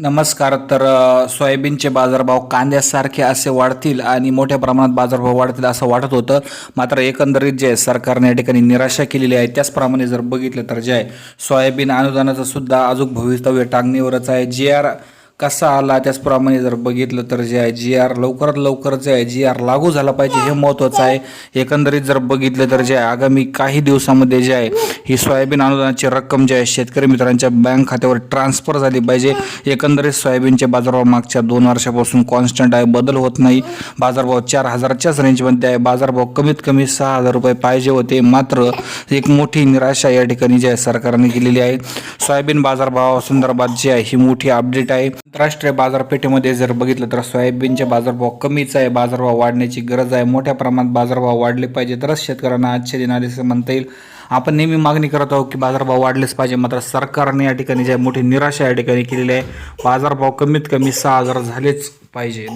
नमस्कार तर सोयाबीनचे बाजारभाव कांद्यासारखे असे वाढतील आणि मोठ्या प्रमाणात बाजारभाव वाढतील असं वाटत होतं. मात्र एकंदरीत जे सरकारने या ठिकाणी निराशा केलेली आहे त्याचप्रमाणे जर बघितलं तर जे आहे सोयाबीन अनुदानाचं सुद्धा अजून भवितव्य टांगणीवरच आहे. जे आर कसा आला? त्याचप्रमाणे जर बघितलं तर जे आहे जी आर लवकरात लवकर जे आहे जी आर लागू झाला पाहिजे हे महत्त्वाचं आहे. एकंदरीत जर बघितलं तर जे आहे आगामी काही दिवसामध्ये जे आहे ही सोयाबीन अनुदानाची रक्कम जी आहे शेतकरी मित्रांच्या बँक खात्यावर ट्रान्सफर झाली पाहिजे. एकंदरीत सोयाबीनच्या बाजारभाव मागच्या दोन वर्षापासून कॉन्स्टंट आहे बदल होत नाही. बाजारभाव चार हजारच्याच रेंजमध्ये आहे. बाजारभाव कमीत कमी सहा हजार रुपये पाहिजे होते. मात्र एक मोठी निराशा या ठिकाणी जी आहे सरकारने केलेली आहे. सोयाबीन बाजारभावासंदर्भात जी आहे ही मोठी अपडेट आहे. आंतरराष्ट्रीय बाजारपेठेमध्ये जर बघितलं तर सोयाबीनचे बाजारभाव कमीच आहे. बाजारभाव वाढण्याची गरज आहे. मोठ्या प्रमाणात बाजारभाव वाढले पाहिजे तरच शेतकऱ्यांना आजच्या दिनात असं म्हणता येईल. आपण नेहमी मागणी करत आहोत की बाजारभाव वाढलेच पाहिजे. मात्र सरकारने या ठिकाणी जे आहे मोठी निराशा या ठिकाणी केलेली आहे बाजारभाव कमीत कमी सहा हजार झालेच पाहिजे.